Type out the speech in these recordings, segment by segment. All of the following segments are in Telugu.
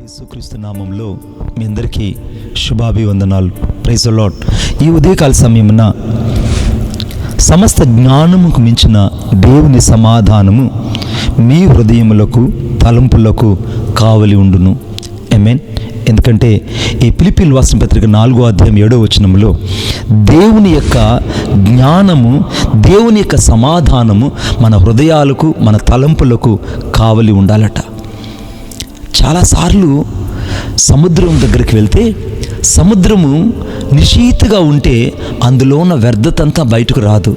యేసుక్రీస్తు నామంలో మీ అందరికీ శుభాభివందనాలు. ప్రైజ్ లాట్ ఈ ఉదయకాల సమయమున సమస్త జ్ఞానముకు మించిన దేవుని సమాధానము మీ హృదయములకు తలంపులకు కావలి ఉండును. ఐ మీన్ ఎందుకంటే ఈ పిలిపిల్ వాసిన పత్రిక నాలుగో అధ్యాయం ఏడో వచనంలో దేవుని యొక్క జ్ఞానము దేవుని యొక్క సమాధానము మన హృదయాలకు మన తలంపులకు కావలి ఉండాలట. చాలాసార్లు సముద్రం దగ్గరికి వెళ్తే సముద్రము నిశీతగా ఉంటే అందులో ఉన్న వ్యర్థతంతా బయటకు రాదు.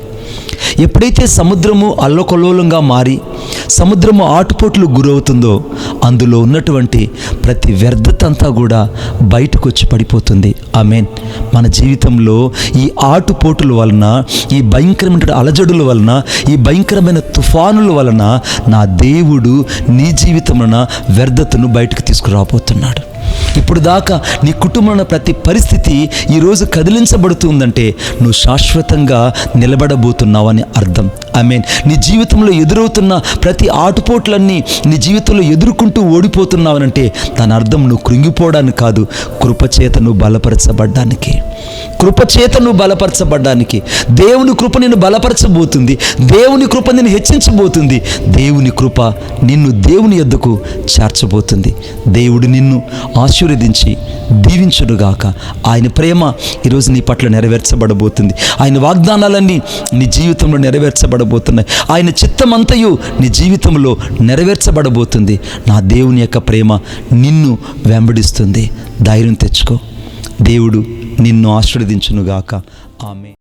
ఎప్పుడైతే సముద్రము అల్లకల్లోలంగా మారి సముద్రము ఆటుపోట్లు గురవుతుందో అందులో ఉన్నటువంటి ప్రతి వ్యర్థతంతా కూడా బయటకు వచ్చి పడిపోతుంది. ఆమెన్. మన జీవితంలో ఈ ఆటుపోటుల వలన ఈ భయంకరమైన అలజడుల వలన ఈ భయంకరమైన తుఫానుల వలన నా దేవుడు నీ జీవితమున వ్యర్థతను బయటకు తీసుకురాబోతున్నాడు. ఇప్పుడు దాకా నీ కుటుంబంలో ప్రతి పరిస్థితి ఈరోజు కదిలించబడుతుందంటే నువ్వు శాశ్వతంగా నిలబడబోతున్నావని అర్థం. ఐ మీన్ నీ జీవితంలో ఎదురవుతున్న ప్రతి ఆటుపోట్లన్నీ నీ జీవితంలో ఎదుర్కొంటూ ఓడిపోతున్నావనంటే దాని అర్థం నువ్వు కృంగిపోవడానికి కాదు కృపచేత నువ్వు బలపరచబడ్డానికి. కృపచేత నువ్వు బలపరచబడ్డానికి. దేవుని కృప నిన్ను బలపరచబోతుంది దేవుని కృప నిన్ను హెచ్చించబోతుంది దేవుని కృప నిన్ను దేవుని ఎద్దుకు చేర్చబోతుంది. దేవుడు నిన్ను ఆశీర్వదించి దీవించుడుగాక ఆయన ప్రేమ ఈరోజు నీ పట్ల నెరవేర్చబడబోతుంది. ఆయన వాగ్దానాలన్నీ నీ జీవితంలో నెరవేర్చబడబోతున్నాయి. ఆయన చిత్తమంతయు నీ జీవితంలో నెరవేర్చబడబోతుంది. నా దేవుని యొక్క ప్రేమ నిన్ను వెంబడిస్తుంది. ధైర్యం తెచ్చుకో. దేవుడు నిన్ను ఆశీర్వదించునుగాక. ఆమె